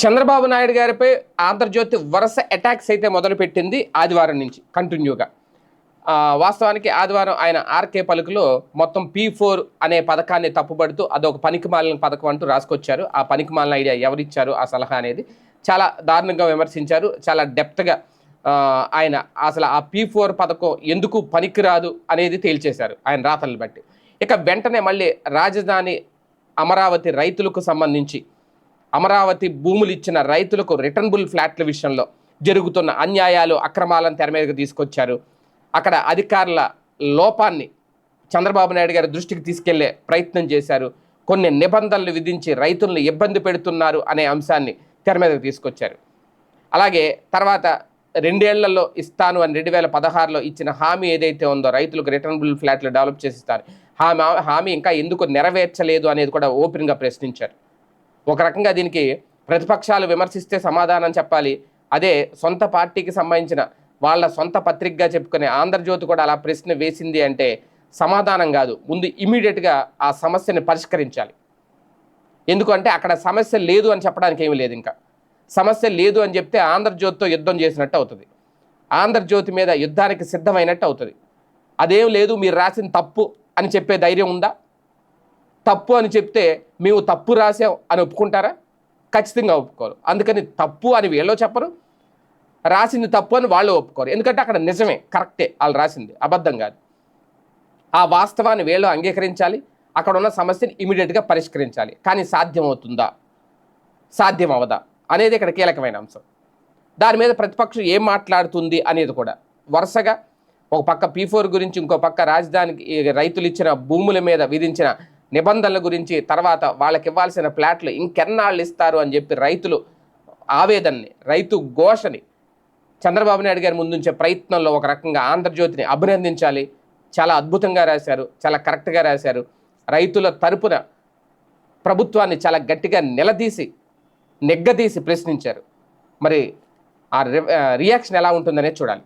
చంద్రబాబు నాయుడు గారిపై ఆంధ్రజ్యోతి వరుస అటాక్స్ అయితే మొదలుపెట్టింది ఆదివారం నుంచి కంటిన్యూగా. వాస్తవానికి ఆదివారం ఆయన ఆర్కే పలుకులో మొత్తం పీ ఫోర్ అనే పథకాన్ని తప్పుపడుతూ అదొక పనికిమాలిన పథకం అంటూ రాసుకొచ్చారు. ఆ పనికిమాలిన ఐడియా ఎవరిచ్చారు ఆ సలహా అనేది చాలా దారుణంగా విమర్శించారు. చాలా డెప్త్గా ఆయన అసలు ఆ పీ ఫోర్ పథకం ఎందుకు పనికిరాదు అనేది తేల్చేశారు ఆయన రాతలను బట్టి. ఇక వెంటనే మళ్ళీ రాజధాని అమరావతి రైతులకు సంబంధించి అమరావతి భూములు ఇచ్చిన రైతులకు రిటర్నబుల్ ఫ్లాట్ల విషయంలో జరుగుతున్న అన్యాయాలు అక్రమాలను తెర మీదకు తీసుకొచ్చారు. అక్కడ అధికారుల లోపాన్ని చంద్రబాబు నాయుడు గారి దృష్టికి తీసుకెళ్ళే ప్రయత్నం చేశారు. కొన్ని నిబంధనలు విధించి రైతులను ఇబ్బంది పెడుతున్నారు అనే అంశాన్ని తెర మీదకు తీసుకొచ్చారు. అలాగే తర్వాత రెండేళ్ళలో ఇస్తాను అని రెండు వేల పదహారులో ఇచ్చిన హామీ ఏదైతే ఉందో రైతులకు రిటర్నబుల్ ఫ్లాట్లు డెవలప్ చేసిస్తారు హామీ హామీ ఇంకా ఎందుకు నెరవేర్చలేదు అనేది కూడా ఓపెన్గా ప్రశ్నించారు. ఒక రకంగా దీనికి ప్రతిపక్షాలు విమర్శిస్తే సమాధానం చెప్పాలి. అదే సొంత పార్టీకి సంబంధించిన వాళ్ళ సొంత పత్రికగా చెప్పుకునే ఆంధ్రజ్యోతి కూడా అలా ప్రశ్న వేసింది అంటే సమాధానం కాదు. ముందు ఇమీడియట్గా ఆ సమస్యని పరిష్కరించాలి. ఎందుకంటే అక్కడ సమస్య లేదు అని చెప్పడానికి ఏమీ లేదు ఇంకా. సమస్య లేదు అని చెప్తే ఆంధ్రజ్యోతితో యుద్ధం చేసినట్టు అవుతుంది. ఆంధ్రజ్యోతి మీద యుద్ధానికి సిద్ధమైనట్టు అవుతుంది. అదేం లేదు మీరు రాసిన తప్పు అని చెప్పే ధైర్యం ఉందా? తప్పు అని చెప్తే మేము తప్పు రాసాం అని ఒప్పుకుంటారా? ఖచ్చితంగా ఒప్పుకోరు. అందుకని తప్పు అని వీళ్ళు చెప్పరు. రాసింది తప్పు అని వాళ్ళు ఒప్పుకోరు. ఎందుకంటే అక్కడ నిజమే కరెక్టే వాళ్ళు రాసింది. అబద్ధం కాదు. ఆ వాస్తవాన్ని వీళ్ళు అంగీకరించాలి. అక్కడ ఉన్న సమస్యని ఇమీడియట్గా పరిష్కరించాలి. కానీ సాధ్యమవుతుందా? సాధ్యం అవదా అనేది ఇక్కడ కీలకమైన అంశం. దాని మీద ప్రతిపక్షం ఏం మాట్లాడుతుంది అనేది కూడా. వరుసగా ఒక పక్క పీ ఫోర్ గురించి ఇంకో పక్క రాజధానికి రైతులు ఇచ్చిన భూముల మీద విధించిన నిబంధనల గురించి తర్వాత వాళ్ళకి ఇవ్వాల్సిన ప్లాట్లు ఇంకెన్నాళ్ళు ఇస్తారు అని చెప్పి రైతులు ఆవేదనని రైతు ఘోషని చంద్రబాబు నాయుడు గారి ముందుంచే ప్రయత్నంలో ఒక రకంగా ఆంధ్రజ్యోతిని అభినందించాలి. చాలా అద్భుతంగా రాశారు చాలా కరెక్ట్గా రాశారు. రైతుల తరపున ప్రభుత్వాన్ని చాలా గట్టిగా నిలదీసి నెగ్గదీసి ప్రశ్నించారు. మరి ఆ రి- రియాక్షన్ ఎలా ఉంటుందనే చూడాలి.